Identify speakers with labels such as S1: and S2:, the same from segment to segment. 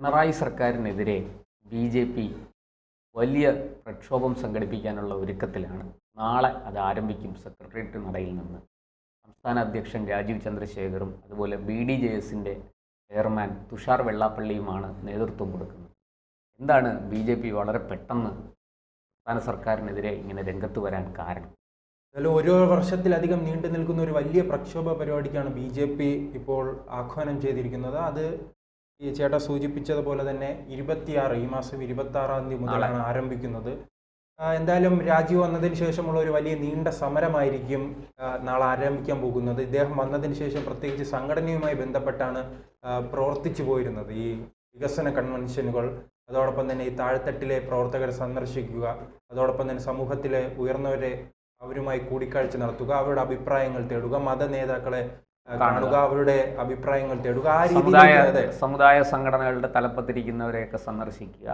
S1: പിണറായി സർക്കാരിനെതിരെ B J P വലിയ പ്രക്ഷോഭം സംഘടിപ്പിക്കാനുള്ള ഒരുക്കത്തിലാണ്. നാളെ അത് ആരംഭിക്കും സെക്രട്ടേറിയറ്റ് നടയിൽ നിന്ന്. സംസ്ഥാന അധ്യക്ഷൻ രാജീവ് ചന്ദ്രശേഖറും അതുപോലെ ബി ഡി ജെ എസിന്റെ ചെയർമാൻ തുഷാർ വെള്ളാപ്പള്ളിയുമാണ് നേതൃത്വം കൊടുക്കുന്നത്. എന്താണ് ബി ജെ പി വളരെ പെട്ടെന്ന് സംസ്ഥാന സർക്കാരിനെതിരെ ഇങ്ങനെ രംഗത്ത് വരാൻ കാരണം?
S2: എന്നാലും ഓരോ വർഷത്തിലധികം നീണ്ടു നിൽക്കുന്ന ഒരു വലിയ പ്രക്ഷോഭ പരിപാടിക്കാണ് ബി ജെ പി ഇപ്പോൾ ആഹ്വാനം ചെയ്തിരിക്കുന്നത്. അത് ഈ ചേട്ട സൂചിപ്പിച്ചതുപോലെ തന്നെ ഇരുപത്തിയാറ് ഈ മാസം ഇരുപത്തി ആറാം തീയതി മുതലാണ് ആരംഭിക്കുന്നത്. എന്തായാലും രാജീവ് വന്നതിന് ശേഷമുള്ള ഒരു വലിയ നീണ്ട സമരമായിരിക്കും നാളെ ആരംഭിക്കാൻ പോകുന്നത്. ഇദ്ദേഹം വന്നതിന് ശേഷം പ്രത്യേകിച്ച് സംഘടനയുമായി ബന്ധപ്പെട്ടാണ് പ്രവർത്തിച്ചു പോയിരുന്നത് ഈ വികസന കൺവെൻഷനുകൾ. അതോടൊപ്പം തന്നെ ഈ താഴ്ത്തട്ടിലെ പ്രവർത്തകരെ സന്ദർശിക്കുക അതോടൊപ്പം തന്നെ സമൂഹത്തിലെ ഉയർന്നവരെ അവരുമായി കൂടിക്കാഴ്ച നടത്തുക അവരുടെ അഭിപ്രായങ്ങൾ തേടുക മത നേതാക്കളെ കാണുക അവരുടെ അഭിപ്രായങ്ങൾ തേടുക ആ
S1: സമുദായ
S2: രീതിയിൽ
S1: സമുദായ സംഘടനകളുടെ തലപ്പത്തിരിക്കുന്നവരെയൊക്കെ സന്ദർശിക്കുക.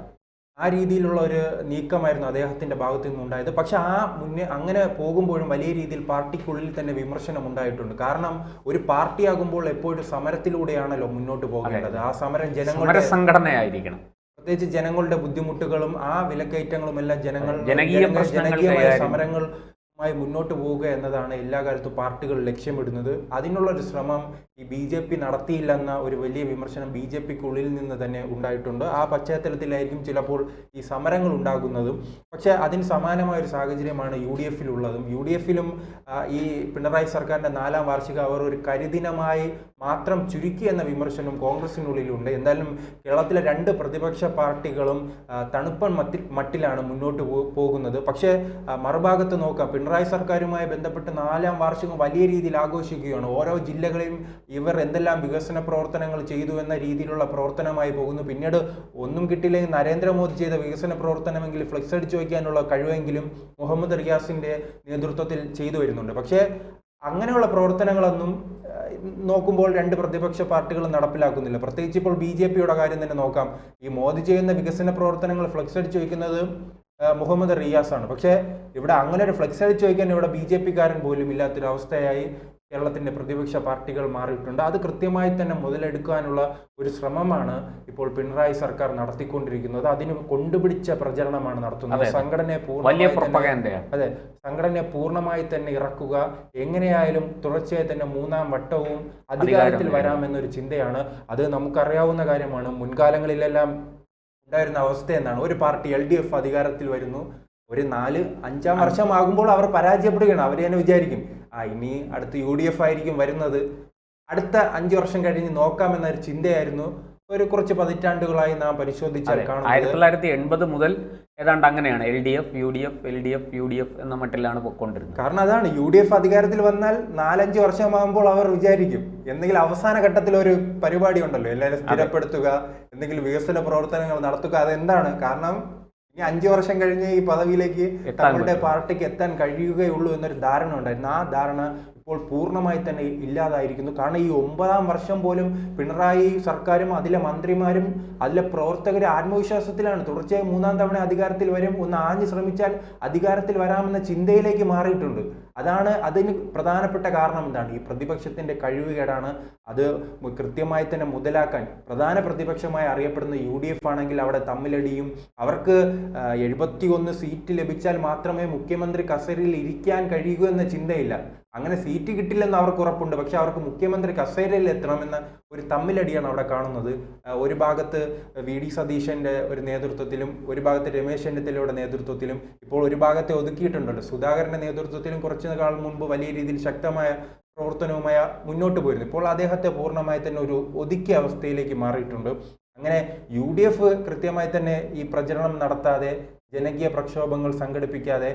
S2: ആ രീതിയിലുള്ള ഒരു നീക്കമായിരുന്നു അദ്ദേഹത്തിന്റെ ഭാഗത്തു നിന്നുണ്ടായത് പക്ഷെ ആ മുന്നേ അങ്ങനെ പോകുമ്പോഴും വലിയ രീതിയിൽ പാർട്ടിക്കുള്ളിൽ തന്നെ വിമർശനം ഉണ്ടായിട്ടുണ്ട്. കാരണം ഒരു പാർട്ടിയാകുമ്പോൾ എപ്പോഴും സമരത്തിലൂടെയാണല്ലോ മുന്നോട്ട് പോകേണ്ടത്. ആ സമരം ജനങ്ങളുടെ
S1: സംഘടനയായിരിക്കണം.
S2: പ്രത്യേകിച്ച് ജനങ്ങളുടെ ബുദ്ധിമുട്ടുകളും ആ വിലക്കയറ്റങ്ങളും എല്ലാം ജനങ്ങൾ
S1: ജനകീയ
S2: ജനങ്ങൾ സമരങ്ങളുമായി മുന്നോട്ട് പോവുക എന്നതാണ് എല്ലാ കാലത്തും പാർട്ടികൾ ലക്ഷ്യമിടുന്നത്. അതിനുള്ള ഒരു ശ്രമം ഈ ബി ജെ പി നടത്തിയില്ലെന്ന ഒരു വലിയ വിമർശനം ബി ജെ പിക്കുള്ളിൽ നിന്ന് തന്നെ ഉണ്ടായിട്ടുണ്ട്. ആ പശ്ചാത്തലത്തിലായിരിക്കും ചിലപ്പോൾ ഈ സമരങ്ങൾ ഉണ്ടാകുന്നതും. പക്ഷേ അതിന് സമാനമായ ഒരു സാഹചര്യമാണ് യു ഡി എഫിലുള്ളതും. യു ഡി എഫിലും ഈ പിണറായി സർക്കാരിന്റെ നാലാം വാർഷിക അവർ ഒരു കരിദിനമായി മാത്രം ചുരുക്കി എന്ന വിമർശനം കോൺഗ്രസിനുള്ളിലുണ്ട് എന്തായാലും കേരളത്തിലെ രണ്ട് പ്രതിപക്ഷ പാർട്ടികളും തണുപ്പൻ മത്തിൽ മട്ടിലാണ് മുന്നോട്ട് പോകുന്നത്. പക്ഷേ മറുഭാഗത്ത് നോക്കാം. പിണറായി സർക്കാരുമായി ബന്ധപ്പെട്ട് നാലാം വാർഷികം വലിയ രീതിയിൽ ആഘോഷിക്കുകയാണ്. ഓരോ ജില്ലകളെയും ഇവർ എന്തെല്ലാം വികസന പ്രവർത്തനങ്ങൾ ചെയ്തു എന്ന രീതിയിലുള്ള പ്രവർത്തനമായി പോകുന്നു. പിന്നീട് ഒന്നും കിട്ടില്ലെങ്കിൽ നരേന്ദ്രമോദി ചെയ്ത വികസന പ്രവർത്തനമെങ്കിൽ ഫ്ലെക്സ് അടിച്ചു വയ്ക്കാനുള്ള കഴിവെങ്കിലും മുഹമ്മദ് റിയാസിന്റെ നേതൃത്വത്തിൽ ചെയ്തു വരുന്നുണ്ട്. പക്ഷേ അങ്ങനെയുള്ള പ്രവർത്തനങ്ങളൊന്നും നോക്കുമ്പോൾ രണ്ട് പ്രതിപക്ഷ പാർട്ടികൾ നടപ്പിലാക്കുന്നില്ല. പ്രത്യേകിച്ച് ഇപ്പോൾ ബി ജെ പിയുടെ കാര്യം തന്നെ നോക്കാം. ഈ മോദി ചെയ്യുന്ന വികസന പ്രവർത്തനങ്ങൾ ഫ്ലെക്സ് അടിച്ചു വയ്ക്കുന്നത് മുഹമ്മദ് റിയാസ് ആണ്. പക്ഷേ ഇവിടെ അങ്ങനെ ഒരു ഫ്ലെക്സ് അടിച്ച് വയ്ക്കാൻ ഇവിടെ ബി ജെ പിക്കാരൻ പോലും ഇല്ലാത്തൊരു അവസ്ഥയായി കേരളത്തിന്റെ പ്രതിപക്ഷ പാർട്ടികൾ മാറിയിട്ടുണ്ട്. അത് കൃത്യമായി തന്നെ മുതലെടുക്കാനുള്ള ഒരു ശ്രമമാണ് ഇപ്പോൾ പിണറായി സർക്കാർ നടത്തിക്കൊണ്ടിരിക്കുന്നത്. അതിന് കൊണ്ടുപിടിച്ച പ്രചരണമാണ് നടത്തുന്നത്. സംഘടനയെ
S1: പൂർണമായി
S2: അതെ സംഘടനയെ പൂർണമായി തന്നെ ഇറക്കുക എങ്ങനെയായാലും തുടർച്ചയായി തന്നെ മൂന്നാം വട്ടവും അധികാരത്തിൽ വരാമെന്നൊരു ചിന്തയാണ്. അത് നമുക്കറിയാവുന്ന കാര്യമാണ്. മുൻകാലങ്ങളിലെല്ലാം ഉണ്ടായിരുന്ന അവസ്ഥ എന്നാണ് ഒരു പാർട്ടി എൽ ഡി എഫ് അധികാരത്തിൽ വരുന്നു. ഒരു നാല് അഞ്ചാം വർഷമാകുമ്പോൾ അവർ പരാജയപ്പെടുകയാണ്. അവർ തന്നെ വിചാരിക്കും ആ ഇനി അടുത്ത് യു ഡി എഫ് ആയിരിക്കും വരുന്നത്. അടുത്ത അഞ്ച് വർഷം കഴിഞ്ഞ് നോക്കാമെന്നൊരു ചിന്തയായിരുന്നു. ഒരു കുറച്ച് പതിറ്റാണ്ടുകളായി നാം പരിശോധിച്ചാൽ
S1: ആയിരത്തി തൊള്ളായിരത്തി എൺപത് മുതൽ ഏതാണ്ട് അങ്ങനെയാണ്. L D F U D F L D F U D F എന്ന മട്ടിലാണ് പൊയ്ക്കൊണ്ടിരുന്നത്
S2: കാരണം അതാണ് യു ഡി എഫ് അധികാരത്തിൽ വന്നാൽ നാലഞ്ച് വർഷമാകുമ്പോൾ അവർ വിചാരിക്കും. എന്തെങ്കിലും അവസാന ഘട്ടത്തിൽ ഒരു പരിപാടി ഉണ്ടല്ലോ എല്ലാവരും സ്ഥിരപ്പെടുത്തുക എന്തെങ്കിലും വികസന പ്രവർത്തനങ്ങൾ നടത്തുക അതെന്താണ്? കാരണം ഇനി അഞ്ചു വർഷം കഴിഞ്ഞ് ഈ പദവിയിലേക്ക് തങ്ങളുടെ പാർട്ടിക്ക് എത്താൻ കഴിയുകയുള്ളൂ എന്നൊരു ധാരണ ഉണ്ടായിരുന്നു. ആ ധാരണ ഇപ്പോൾ പൂർണമായി തന്നെ ഇല്ലാതായിരിക്കുന്നു. കാരണം ഈ ഒമ്പതാം വർഷം പോലും പിണറായി സർക്കാരും അതിലെ മന്ത്രിമാരും അതിലെ പ്രവർത്തകരും ആത്മവിശ്വാസത്തിലാണ്. തുടർച്ചയായി മൂന്നാം തവണ അധികാരത്തിൽ വരും ഒന്ന് ആഞ്ഞു ശ്രമിച്ചാൽ അധികാരത്തിൽ വരാമെന്ന ചിന്തയിലേക്ക് മാറിയിട്ടുണ്ട്. അതാണ് അതിന് പ്രധാനപ്പെട്ട കാരണം എന്താണ്? ഈ പ്രതിപക്ഷത്തിന്റെ കഴിവുകേടാണ് അത് കൃത്യമായി തന്നെ മുതലാക്കാൻ പ്രധാന പ്രതിപക്ഷമായി അറിയപ്പെടുന്ന യു ഡി എഫ് ആണെങ്കിൽ അവിടെ തമ്മിലടിയും അവർക്ക് എഴുപത്തി ഒന്ന് സീറ്റ് ലഭിച്ചാൽ മാത്രമേ മുഖ്യമന്ത്രി കസേരയിൽ ഇരിക്കാൻ കഴിയൂ എന്ന ചിന്തയില്ല. അങ്ങനെ സീറ്റ് കിട്ടില്ലെന്ന് അവർക്ക് ഉറപ്പുണ്ട്. പക്ഷെ അവർക്ക് മുഖ്യമന്ത്രി കസേരയിൽ എത്തണമെന്ന ഒരു തമ്മിലടിയാണ് അവിടെ കാണുന്നത്. ഒരു ഭാഗത്ത് വി ഡി സതീശന്റെ ഒരു നേതൃത്വത്തിലും ഒരു ഭാഗത്ത് രമേശ് ചെന്നിത്തലയുടെ നേതൃത്വത്തിലും ഇപ്പോൾ ഒരു ഭാഗത്തെ ഒതുക്കിയിട്ടുണ്ടല്ലോ സുധാകരന്റെ നേതൃത്വത്തിലും കുറച്ചു കാലം മുൻപ് വലിയ രീതിയിൽ ശക്തമായ പ്രവർത്തനവുമായി മുന്നോട്ട് പോയിരുന്നു. ഇപ്പോൾ അദ്ദേഹത്തെ പൂർണമായി തന്നെ ഒരു ഒതുക്കിയ അവസ്ഥയിലേക്ക് മാറിയിട്ടുണ്ട്. അങ്ങനെ യു ഡി എഫ് കൃത്യമായി തന്നെ ഈ പ്രചരണം നടത്താതെ ജനകീയ പ്രക്ഷോഭങ്ങൾ സംഘടിപ്പിക്കാതെ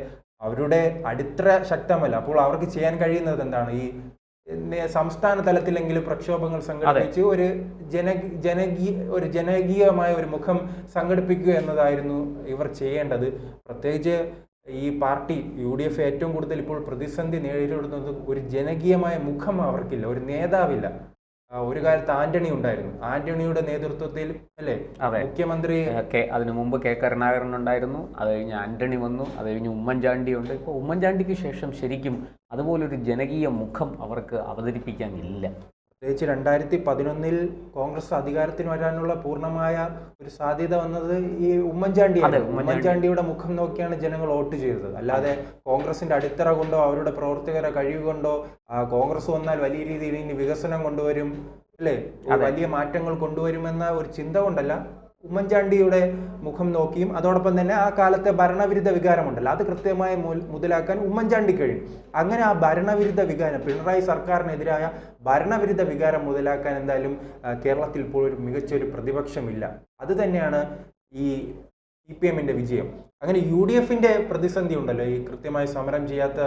S2: അവരുടെ അടിത്തറ ശക്തമല്ല. അപ്പോൾ അവർക്ക് ചെയ്യാൻ കഴിയുന്നത് എന്താണ്? ഈ സംസ്ഥാന തലത്തിലെങ്കിലും പ്രക്ഷോഭങ്ങൾ സംഘടിപ്പിച്ച് ഒരു ജന ജനകീയ ഒരു ജനകീയമായ ഒരു മുഖം സംഘടിപ്പിക്കുക എന്നതായിരുന്നു ഇവർ ചെയ്യേണ്ടത്. പ്രത്യേകിച്ച് ഈ പാർട്ടി യു ഡി എഫ് ഏറ്റവും കൂടുതൽ ഇപ്പോൾ പ്രതിസന്ധി നേരിടുന്നത് ഒരു ജനകീയമായ മുഖം അവർക്കില്ല ഒരു നേതാവില്ല. ഒരു കാലത്ത് ആന്റണി ഉണ്ടായിരുന്നു. ആന്റണിയുടെ നേതൃത്വത്തിൽ അല്ലേ?
S1: അതെ.
S2: മുഖ്യമന്ത്രി
S1: അതിനു മുമ്പ് കെ കരുണാകരൻ ഉണ്ടായിരുന്നു. അത് കഴിഞ്ഞ് ആന്റണി വന്നു. അത് കഴിഞ്ഞ് ഉമ്മൻചാണ്ടി ഉണ്ട്. ഇപ്പോൾ ഉമ്മൻചാണ്ടിക്ക് ശേഷം ശരിക്കും അതുപോലൊരു ജനകീയ മുഖം അവർക്ക് അവതരിപ്പിക്കാൻ ഇല്ല.
S2: പ്രത്യേകിച്ച് രണ്ടായിരത്തി പതിനൊന്നിൽ കോൺഗ്രസ് അധികാരത്തിന് വരാനുള്ള പൂർണമായ ഒരു സാധ്യത വന്നത് ഈ ഉമ്മൻചാണ്ടി. ഉമ്മൻചാണ്ടിയുടെ മുഖം നോക്കിയാണ് ജനങ്ങൾ വോട്ട് ചെയ്തത്. അല്ലാതെ കോൺഗ്രസിന്റെ അടിത്തറ കൊണ്ടോ അവരുടെ പ്രവർത്തകരെ കഴിവ് കൊണ്ടോ കോൺഗ്രസ് വന്നാൽ വലിയ രീതിയിൽ ഇനി വികസനം കൊണ്ടുവരും അല്ലേ? വലിയ മാറ്റങ്ങൾ കൊണ്ടുവരുമെന്ന ഒരു ചിന്ത കൊണ്ടല്ല ഉമ്മൻചാണ്ടിയുടെ മുഖം നോക്കിയും അതോടൊപ്പം തന്നെ ആ കാലത്തെ ഭരണവിരുദ്ധ വികാരമുണ്ടല്ലോ. അത് കൃത്യമായി മുതലാക്കാൻ ഉമ്മൻചാണ്ടി കഴിയും. അങ്ങനെ ആ ഭരണവിരുദ്ധ വികാരം പിണറായി സർക്കാരിനെതിരായ ഭരണവിരുദ്ധ വികാരം മുതലാക്കാൻ എന്തായാലും കേരളത്തിൽ ഇപ്പോൾ ഒരു മികച്ചൊരു പ്രതിപക്ഷമില്ല. അത് തന്നെയാണ് ഈ സി പി എമ്മിന്റെ വിജയം. അങ്ങനെ യു ഡി എഫിന്റെ പ്രതിസന്ധി ഉണ്ടല്ലോ ഈ കൃത്യമായി സമരം ചെയ്യാത്ത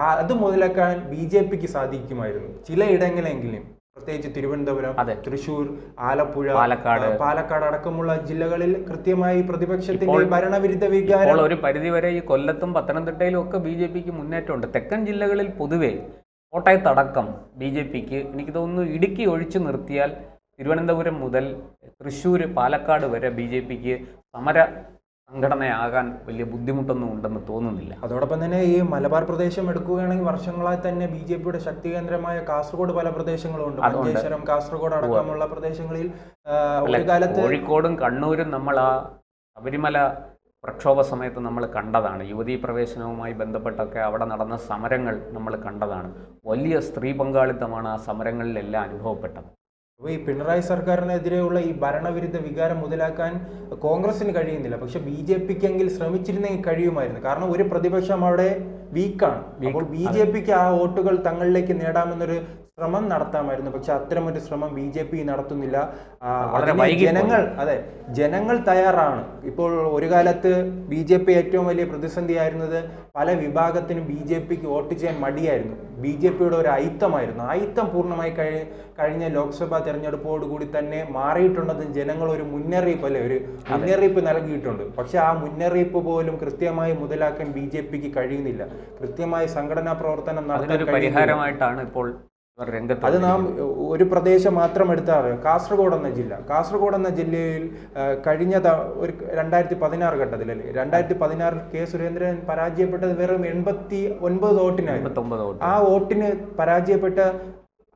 S2: ആ അത് മുതലാക്കാൻ ബി ജെ പിക്ക് സാധിക്കുമായിരുന്നു. ചിലയിടങ്ങളെങ്കിലും പ്രത്യേകിച്ച് തിരുവനന്തപുരം. തൃശൂർ ആലപ്പുഴ
S1: പാലക്കാട്.
S2: പാലക്കാട് അടക്കമുള്ള ജില്ലകളിൽ കൃത്യമായി പ്രതിപക്ഷത്തിന്റെ ഭരണവിരുദ്ധ വികാരം
S1: ഒരു പരിധിവരെ ഈ കൊല്ലത്തും പത്തനംതിട്ടയിലും ഒക്കെ ബി ജെ പിക്ക് മുന്നേറ്റമുണ്ട് തെക്കൻ ജില്ലകളിൽ പൊതുവെ കോട്ടയത്തടക്കം ബി ജെ പിക്ക് എനിക്ക് തോന്നുന്നു ഇടുക്കി ഒഴിച്ചു നിർത്തിയാൽ തിരുവനന്തപുരം മുതൽ തൃശ്ശൂർ പാലക്കാട് വരെ ബി ജെ പിക്ക് സമര സംഘടനയാകാൻ വലിയ ബുദ്ധിമുട്ടൊന്നും ഉണ്ടെന്ന് തോന്നുന്നില്ല.
S2: അതോടൊപ്പം തന്നെ ഈ മലബാർ പ്രദേശം എടുക്കുകയാണെങ്കിൽ വർഷങ്ങളായി തന്നെ ബി ജെ പിയുടെ ശക്തി കേന്ദ്രമായ കാസർഗോഡ് പല പ്രദേശങ്ങളും ഉണ്ട്.
S1: അതുണ്ട്.
S2: മഞ്ചേശ്വരം കാസർഗോഡ് അടക്കമുള്ള പ്രദേശങ്ങളിൽ ഒരു കാലത്ത്
S1: കോഴിക്കോടും കണ്ണൂരും നമ്മൾ ആ ശബരിമല പ്രക്ഷോഭ സമയത്ത് നമ്മൾ കണ്ടതാണ്. യുവതീ പ്രവേശനവുമായി ബന്ധപ്പെട്ടൊക്കെ അവിടെ നടന്ന സമരങ്ങൾ നമ്മൾ കണ്ടതാണ്. വലിയ സ്ത്രീ പങ്കാളിത്തമാണ് ആ സമരങ്ങളിലെല്ലാം അനുഭവപ്പെട്ടത്.
S2: അപ്പൊ ഈ പിണറായി സർക്കാരിനെതിരെയുള്ള ഈ ഭരണവിരുദ്ധ വികാരം മുതലാക്കാൻ കോൺഗ്രസിന് കഴിയുന്നില്ല. പക്ഷെ ബി ജെ പിക്കെങ്കിൽ ശ്രമിച്ചിരുന്നെങ്കിൽ കഴിയുമായിരുന്നു. കാരണം ഒരു പ്രതിപക്ഷം അവിടെ വീക്കാണ്. അപ്പോൾ ബി ജെ പിക്ക് ആ വോട്ടുകൾ തങ്ങളിലേക്ക് നേടാമെന്നൊരു ശ്രമം നടത്താമായിരുന്നു. പക്ഷെ അത്തരമൊരു ശ്രമം ബി ജെ പി നടത്തുന്നില്ല. ജനങ്ങൾ അതെ ജനങ്ങൾ തയ്യാറാണ്. ഇപ്പോൾ ഒരു കാലത്ത് ബി ജെ പി ഏറ്റവും വലിയ പ്രതിസന്ധിയായിരുന്നത് പല വിഭാഗത്തിനും ബി ജെ പിക്ക് വോട്ട് ചെയ്യാൻ മടിയായിരുന്നു. ബി ജെ പിയുടെ ഒരു അയിത്തമായിരുന്നു അയിത്തം പൂർണമായി കഴി കഴിഞ്ഞ ലോക്സഭാ തെരഞ്ഞെടുപ്പോടുകൂടി തന്നെ മാറിയിട്ടുണ്ടെന്ന് ജനങ്ങൾ ഒരു മുന്നറിയിപ്പ് അല്ലെ ഒരു മുന്നറിയിപ്പ് നൽകിയിട്ടുണ്ട്. പക്ഷെ ആ മുന്നറിയിപ്പ് പോലും കൃത്യമായി മുതലാക്കാൻ ബി ജെ പിക്ക് കഴിയുന്നില്ല. കൃത്യമായി സംഘടനാ പ്രവർത്തനം
S1: പരിഹാരമായിട്ടാണ് ഇപ്പോൾ രംഗത്ത്
S2: അത് നാം ഒരു പ്രദേശം മാത്രം എടുത്താൽ. കാസർഗോഡ് എന്ന ജില്ല. കാസർഗോഡ് എന്ന ജില്ലയിൽ കഴിഞ്ഞ ഒരു രണ്ടായിരത്തി പതിനാറ് ഘട്ടത്തിൽ ഘട്ടത്തിലല്ലേ രണ്ടായിരത്തി പതിനാറിൽ കെ സുരേന്ദ്രൻ പരാജയപ്പെട്ടത് വെറും എൺപത്തി ഒൻപത് വോട്ടിനായിരുന്നു ആ വോട്ടിന് പരാജയപ്പെട്ട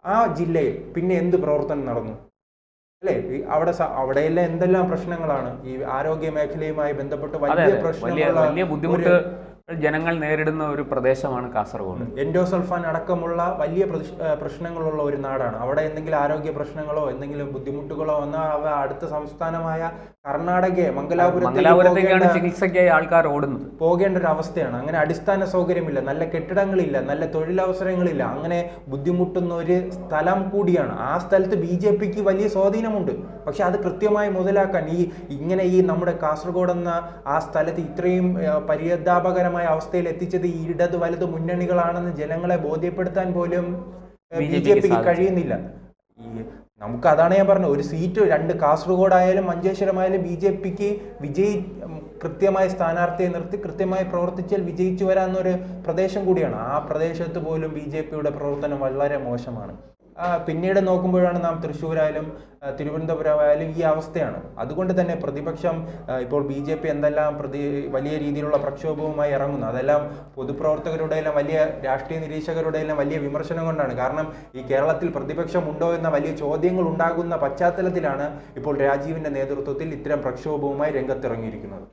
S2: ആ ജില്ലയിൽ പിന്നെ എന്ത് പ്രവർത്തനം നടന്നു? അല്ലേ? അവിടെ അവിടെയെല്ലാം എന്തെല്ലാം പ്രശ്നങ്ങളാണ്? ഈ ആരോഗ്യ മേഖലയുമായി ബന്ധപ്പെട്ട് വലിയ
S1: അതെ ജനങ്ങൾ നേരിടുന്ന ഒരു പ്രദേശമാണ് കാസർഗോഡ്.
S2: എൻഡോസൾഫാൻ അടക്കമുള്ള വലിയ പ്രശ്നങ്ങളുള്ള ഒരു നാടാണ്. അവിടെ എന്തെങ്കിലും ആരോഗ്യ പ്രശ്നങ്ങളോ എന്തെങ്കിലും ബുദ്ധിമുട്ടുകളോ വന്നാൽ അവ അടുത്ത സംസ്ഥാനമായ കർണാടകയെ മംഗലാപുരത്തേക്ക്
S1: മംഗലാപുരത്തേക്കാണ് ചികിത്സയ്ക്കായി ആൾക്കാർ ഓടുന്നത്.
S2: പോകേണ്ട ഒരു അവസ്ഥയാണ്. അങ്ങനെ അടിസ്ഥാന സൗകര്യമില്ല നല്ല കെട്ടിടങ്ങളില്ല നല്ല തൊഴിലവസരങ്ങളില്ല അങ്ങനെ ബുദ്ധിമുട്ടുന്ന ഒരു സ്ഥലം കൂടിയാണ്. ആ സ്ഥലത്ത് ബി ജെ പിക്ക് വലിയ സ്വാധീനമുണ്ട്. പക്ഷെ അത് കൃത്യമായി മുതലാക്കാൻ ഈ ഇങ്ങനെ ഈ നമ്മുടെ കാസർഗോഡ് എന്ന ആ സ്ഥലത്ത് ഇത്രയും ഏഹ്, പരിതാപകരമായ അവസ്ഥയിൽ എത്തിച്ചത് ഈ ഇടത് വലത് മുന്നണികളാണെന്ന് ജനങ്ങളെ ബോധ്യപ്പെടുത്താൻ പോലും ബി ജെ പിക്ക് കഴിയുന്നില്ല. ഈ നമുക്ക് അതാണ് ഞാൻ പറഞ്ഞത്. ഒരു സീറ്റ് രണ്ട് കാസർഗോഡ് ആയാലും മഞ്ചേശ്വരമായാലും ബി ജെ പിക്ക് വിജയി കൃത്യമായ സ്ഥാനാർത്ഥിയെ നിർത്തി കൃത്യമായി പ്രവർത്തിച്ചാൽ വിജയിച്ചു വരാവുന്നൊരു പ്രദേശം കൂടിയാണ്. ആ പ്രദേശത്ത് പോലും ബി ജെ പിയുടെ പ്രവർത്തനം വളരെ മോശമാണ്. പിന്നീട് നോക്കുമ്പോഴാണ് നാം തൃശ്ശൂരായാലും തിരുവനന്തപുരമായാലും ഈ അവസ്ഥയാണ്. അതുകൊണ്ട് തന്നെ പ്രതിപക്ഷം ഇപ്പോൾ ബി ജെ പി എന്തെല്ലാം പ്രതി വലിയ രീതിയിലുള്ള പ്രക്ഷോഭവുമായി ഇറങ്ങുന്നു. അതെല്ലാം പൊതുപ്രവർത്തകരുടെ എല്ലാം വലിയ രാഷ്ട്രീയ നിരീക്ഷകരുടെ എല്ലാം വലിയ വിമർശനം കൊണ്ടാണ്. കാരണം ഈ കേരളത്തിൽ പ്രതിപക്ഷം ഉണ്ടോ എന്ന വലിയ ചോദ്യങ്ങൾ ഉണ്ടാകുന്ന പശ്ചാത്തലത്തിലാണ് ഇപ്പോൾ രാജീവിന്റെ നേതൃത്വത്തിൽ ഇത്തരം പ്രക്ഷോഭവുമായി രംഗത്തിറങ്ങിയിരിക്കുന്നത്.